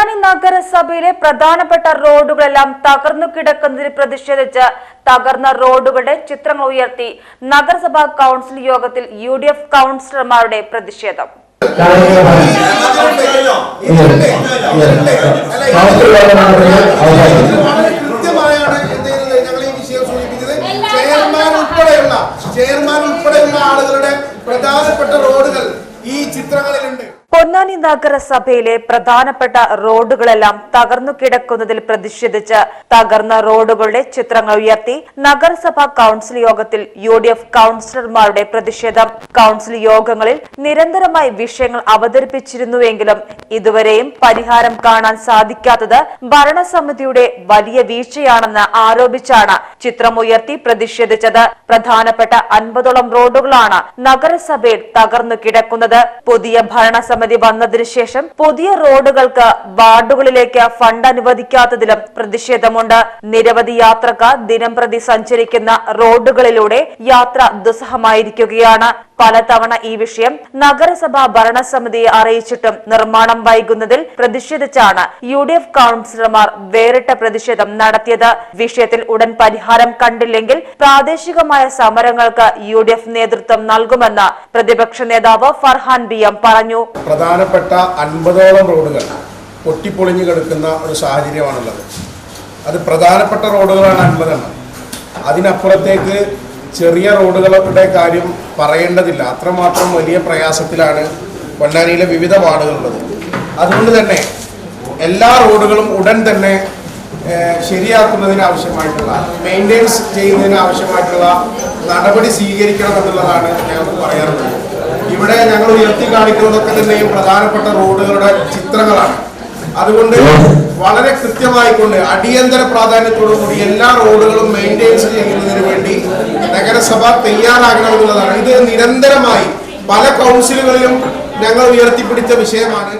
പൊന്നാനി നഗരസഭയിലെ പ്രധാനപ്പെട്ട റോഡുകളെല്ലാം തകർന്നു കിടക്കുന്നതിൽ പ്രതിഷേധിച്ച് തകർന്ന റോഡുകളുടെ ചിത്രങ്ങൾ ഉയർത്തി നഗരസഭാ കൗൺസിൽ യോഗത്തിൽ യു ഡി എഫ് കൗൺസിലർമാരുടെ പ്രതിഷേധം ചെയർമാൻ ഉൾപ്പെടെയുള്ള ആളുകളുടെ പ്രധാനപ്പെട്ട റോഡുകൾ ഈ ചിത്രങ്ങളിലുണ്ട്. പൊന്നാനി നഗരസഭയിലെ പ്രധാനപ്പെട്ട റോഡുകളെല്ലാം തകർന്നു കിടക്കുന്നതിൽ പ്രതിഷേധിച്ച് തകർന്ന റോഡുകളുടെ ചിത്രങ്ങൾ ഉയർത്തി നഗരസഭാ കൌൺസിൽ യോഗത്തിൽ യു ഡി എഫ് കൌൺസിലർമാരുടെ പ്രതിഷേധം. കൌൺസിൽ യോഗങ്ങളിൽ നിരന്തരമായി വിഷയങ്ങൾ അവതരിപ്പിച്ചിരുന്നുവെങ്കിലും ഇതുവരെയും പരിഹാരം കാണാൻ സാധിക്കാത്തത് ഭരണസമിതിയുടെ വലിയ വീഴ്ചയാണെന്ന് ആരോപിച്ചാണ് ചിത്രം ഉയർത്തി പ്രതിഷേധിച്ചത്. പ്രധാനപ്പെട്ട അൻപതോളം റോഡുകളാണ് നഗരസഭയിൽ തകർന്നു കിടക്കുന്നത്. പുതിയ ഭരണസമിതി വന്നതിനു ശേഷം പുതിയ റോഡുകൾക്ക് വാർഡുകളിലേക്ക് ഫണ്ട് അനുവദിക്കാത്തതിലും പ്രതിഷേധമുണ്ട്. നിരവധി യാത്രക്കാർ ദിനംപ്രതി സഞ്ചരിക്കുന്ന റോഡുകളിലൂടെ യാത്ര ദുസ്സഹമായിരിക്കുകയാണ്. പലതവണ ഈ വിഷയം നഗരസഭാ ഭരണസമിതിയെ അറിയിച്ചിട്ടും നിർമ്മാണം വൈകുന്നതിൽ പ്രതിഷേധിച്ചാണ് യു ഡി എഫ് കൌൺസിലർമാർ വേറിട്ട പ്രതിഷേധം നടത്തിയത്. വിഷയത്തിൽ ഉടൻ പരിഹാരം കണ്ടില്ലെങ്കിൽ പ്രാദേശികമായ സമരങ്ങൾക്ക് യു ഡി എഫ് നേതൃത്വം നൽകുമെന്ന് പ്രതിപക്ഷ നേതാവ് ഫർഹാൻ ബി എം പറഞ്ഞു. പ്രധാനപ്പെട്ട അൻപതോളം റോഡുകൾ പൊട്ടിപ്പൊളിഞ്ഞു കിടക്കുന്ന ഒരു സാഹചര്യമാണുള്ളത്. അത് പ്രധാനപ്പെട്ട റോഡുകളാണ് അൻപതെണ്ണം. അതിനപ്പുറത്തേക്ക് ചെറിയ റോഡുകളുടെ കാര്യം പറയേണ്ടതില്ല. അത്രമാത്രം വലിയ പ്രയാസത്തിലാണ് പൊന്നാനിയിലെ വിവിധ വാർഡുകളുള്ളത്. അതുകൊണ്ട് തന്നെ എല്ലാ റോഡുകളും ഉടൻ തന്നെ ശരിയാക്കുന്നതിന് ആവശ്യമായിട്ടുള്ള മെയിന്റെനൻസ് ചെയ്യുന്നതിന് ആവശ്യമായിട്ടുള്ള നടപടി സ്വീകരിക്കണം എന്നുള്ളതാണ് ഞങ്ങൾക്ക് പറയാറുള്ളത്. ഇവിടെ ഞങ്ങൾ ഉയർത്തി കാണിക്കുന്നതൊക്കെ തന്നെയും പ്രധാനപ്പെട്ട റോഡുകളുടെ ചിത്രങ്ങളാണ്. അതുകൊണ്ട് വളരെ കൃത്യമായിക്കൊണ്ട് അടിയന്തര പ്രാധാന്യത്തോടു കൂടി എല്ലാ റോഡുകളും മെയിന്റെയിൻസ് ചെയ്യുന്നതിന് വേണ്ടി നഗരസഭ തയ്യാറാകണമെന്നുള്ളതാണ്. ഇത് നിരന്തരമായി പല കൗൺസിലുകളിലും ഞങ്ങൾ ഉയർത്തിപ്പിടിച്ച വിഷയമാണ്.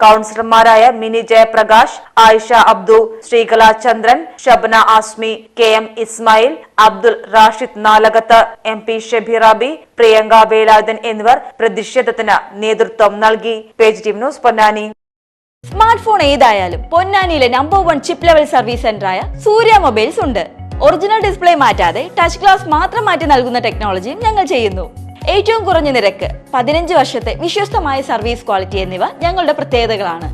കൗൺസിലർമാരായ Mini Jayaprakash Ayisha Abdu Sreekala Chandran Shabna Asmi K M Ismail Abdul Rashid Nalakath M P Shabeerabi Priyanka Velayudhan എന്നിവർ പ്രതിഷേധത്തിന് നേതൃത്വം നൽകി. Page team news Ponnani. Smart phone ഏതായാലും പൊന്നാനിയിലെ number one chip level service സെന്ററായ Surya mobiles ഉണ്ട്. Original display മാറ്റാതെ touch glass മാത്രം മാറ്റി നൽകുന്ന ടെക്നോളജിയും ഞങ്ങൾ ചെയ്യുന്നു. ഏറ്റവും കുറഞ്ഞ നിരക്ക് പതിനഞ്ച് വർഷത്തെ വിശ്വസ്തമായ സർവീസ് ക്വാളിറ്റി എന്നിവ ഞങ്ങളുടെ പ്രത്യേകതകളാണ്.